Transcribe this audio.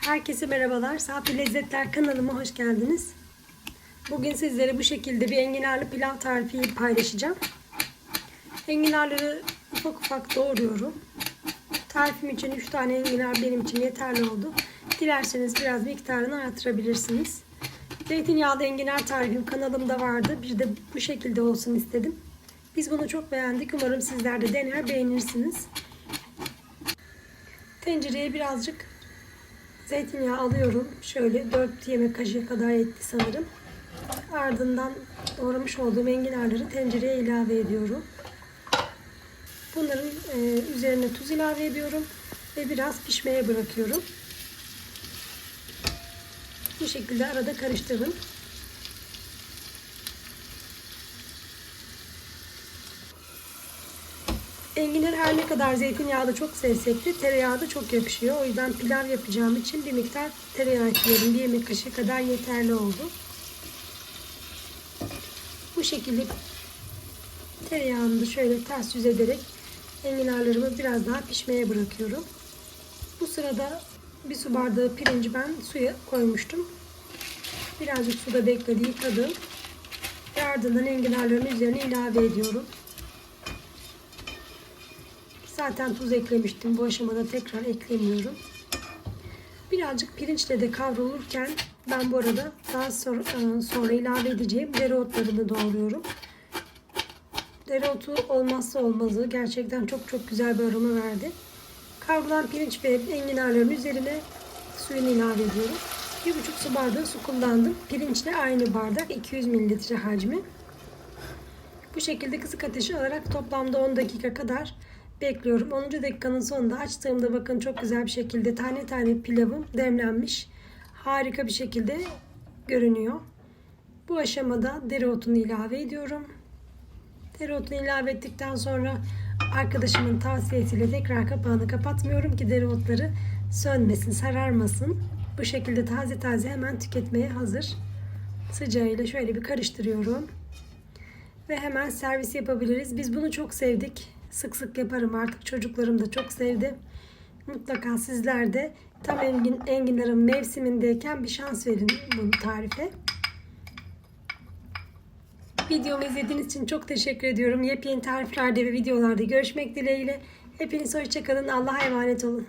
Herkese merhabalar. Safi Lezzetler kanalıma hoş geldiniz. Bugün sizlere bu şekilde bir enginarlı pilav tarifi paylaşacağım. Enginarları ufak ufak doğruyorum. Tarifim için 3 tane enginar benim için yeterli oldu. Dilerseniz biraz miktarını artırabilirsiniz. Zeytinyağlı enginar tarifim kanalımda vardı. Bir de bu şekilde olsun istedim. Biz bunu çok beğendik. Umarım sizler de dener beğenirsiniz. Tencereye birazcık zeytinyağı alıyorum. Şöyle 4 yemek kaşığı kadar etti sanırım. Ardından doğramış olduğum enginarları tencereye ilave ediyorum. Bunların e, üzerine tuz ilave ediyorum ve biraz pişmeye bırakıyorum. Bu şekilde arada karıştırın. Enginar her ne kadar zeytinyağı da çok sevsek de tereyağı da çok yakışıyor. O yüzden pilav yapacağım için bir miktar tereyağı ekliyorum. Bir yemek kaşığı kadar yeterli oldu. Bu şekilde tereyağını da şöyle ters yüz ederek enginarlarımı biraz daha pişmeye bırakıyorum. Bu sırada bir su bardağı pirinci ben suya koymuştum. Birazcık suda bekledi, yıkadım. Ve ardından enginarların üzerine ilave ediyorum. Zaten tuz eklemiştim. Bu aşamada tekrar eklemiyorum. Birazcık pirinçle de kavrulurken ben bu arada daha sonra, sonra ilave edeceğim dereotlarını doğruyorum. Dereotu olmazsa olmazı. Gerçekten çok çok güzel bir aroma verdi. Kavrulan pirinç ve enginarların üzerine suyunu ilave ediyorum. 1,5 su bardağı su kullandım. Pirinçle aynı bardak 200 mililitre hacmi. Bu şekilde kısık ateşi alarak toplamda 10 dakika kadar bekliyorum. 10. dakikanın sonunda açtığımda bakın çok güzel bir şekilde tane tane pilavım demlenmiş. Harika bir şekilde görünüyor. Bu aşamada dereotunu ilave ediyorum. Dereotunu ilave ettikten sonra arkadaşımın tavsiyesiyle tekrar kapağını kapatmıyorum ki dereotları sönmesin, sararmasın. Bu şekilde taze taze hemen tüketmeye hazır. Sıcağıyla şöyle bir karıştırıyorum. Ve hemen servis yapabiliriz. Biz bunu çok sevdik. Sık sık yaparım artık. Çocuklarım da çok sevdi. Mutlaka sizler de tam engin, enginarın mevsimindeyken bir şans verin bu tarife. Videomu izlediğiniz için çok teşekkür ediyorum. Yepyeni tariflerde ve videolarda görüşmek dileğiyle. Hepiniz hoşçakalın. Allah'a emanet olun.